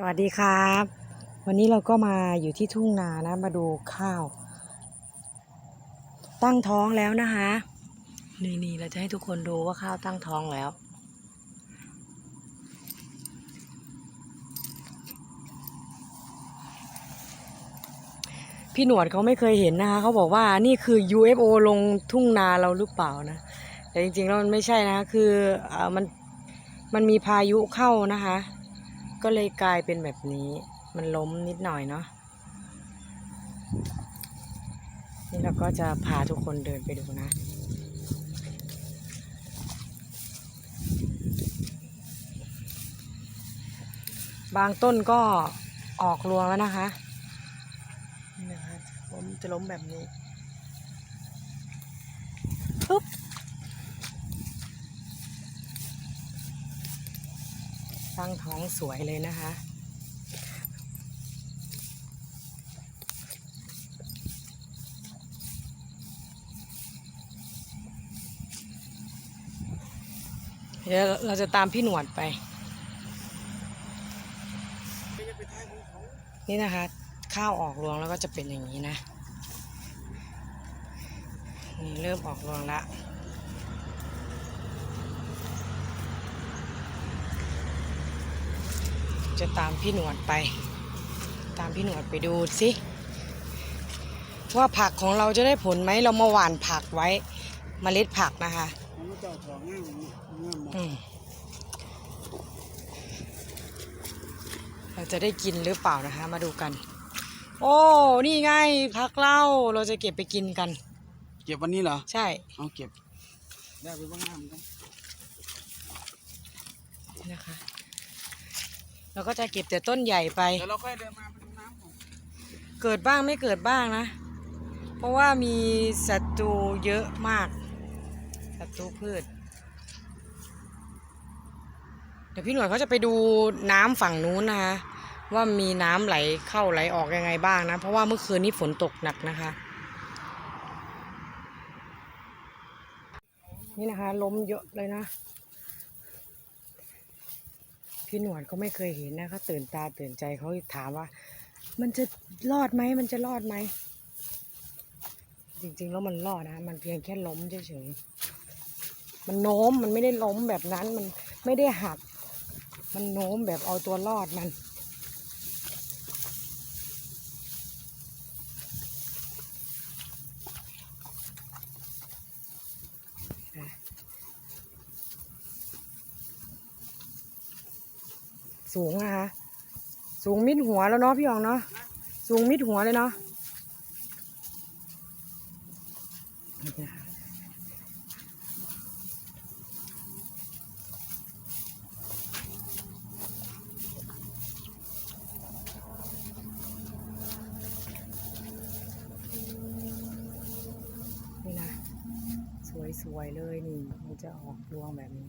สวัสดีครับ วันนี้เราก็มาอยู่ที่ทุ่งนานะ มาดูข้าว ตั้งท้องแล้วนะคะนี่นี่เราจะให้ทุกคนดูว่าข้าวตั้งท้องแล้ว พี่หนวดเขาไม่เคยเห็นนะคะเขาบอกว่านี่คือ UFO ลงทุ่งนาเราหรือเปล่านะ แต่จริงๆแล้วมันไม่ใช่นะคะคือเออมันมันมีพายุเข้านะคะ ก็เลยกลายเป็นแบบนี้ มันล้มนิดหน่อยเนาะ นี่เราก็จะพาทุกคนเดินไปดูนะบางต้นก็ออกรวงแล้วนะคะนี่นะคะล้มจะล้มแบบนี้ปุ๊บ ตั้งท้องสวยเลยนะคะ เดี๋ยวเราจะตามพี่หนวดไป นี่นะคะ ข้าวออกรวงแล้วก็จะเป็นอย่างนี้นะ นี่เริ่มออกรวงแล้ว จะตามพี่หนวดไป ตามพี่หนวดไปดูสิว่าผักของเราจะได้ผลไหมเรามาหว่านผักไว้มเมล็ดผักนะคะมันก็จะของง่ายง่ายหมดอืมเราจะได้กินหรือเปล่านะคะ มาดูกัน โอ้นี่ไงผักเล่าเราจะเก็บไปกินกัน เก็บวันนี้เหรอ ใช่เอาเก็บได้ไปบ้างงามกันนี่นะคะ เราก็จะเก็บแต่ต้นใหญ่ไป เดี๋ยวเราค่อยเดินมาไปดูน้ำของเกิดบ้างไม่เกิดบ้างนะ เพราะว่ามีศัตรูเยอะมาก ศัตรูพืช เดี๋ยวพี่หน่วยเขาจะไปดูน้ำฝั่งนู้นนะคะ ว่ามีน้ำไหลเข้าไหลออกยังไงบ้างนะ เพราะว่าเมื่อคืนนี้ฝนตกหนักนะคะ นี่นะคะ ล้มเยอะเลยนะ พี่หนวดก็ไม่เคยเห็นนะเขาตื่นตาตื่นใจเขาถามว่า มันจะรอดไหมมันจะรอดไหมจริงๆแล้วมันรอดนะมันเพียงแค่ล้มเฉยๆมันโน้มมันไม่ได้ล้มแบบนั้นมันไม่ได้หัก มันโน้มแบบเอาตัวรอดมัน สูงนะคะ สูงมิดหัวแล้วเนาะพี่หยองเนาะสูงมิดหัวเลยเนาะนี่นะคะนี่นะสวยๆเลยนี่มันจะออกรวงแบบนี้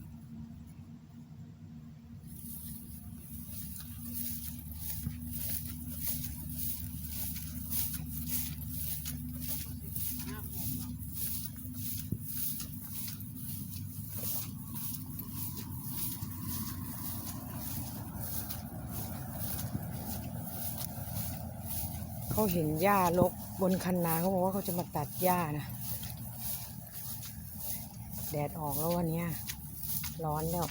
เขาเห็นหญ้ารกบนคันนาเขาบอกว่าเขาจะมาตัดหญ้านะ แดดออกแล้ววันนี้ร้อนแล้ว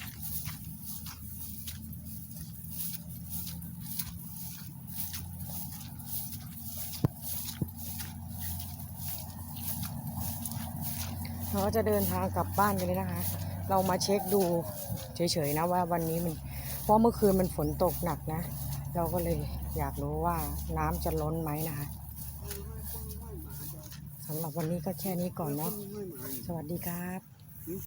เราก็จะเดินทางกลับบ้านกันเลยนะคะ เรามาเช็คดูเฉยๆนะว่าวันนี้มัน เพราะเมื่อคืนมันฝนตกหนักนะ เราก็เลย อยากรู้ว่าน้ำจะล้นไหมนะคะสำหรับวันนี้ก็แค่นี้ก่อนเนาะสวัสดีครับ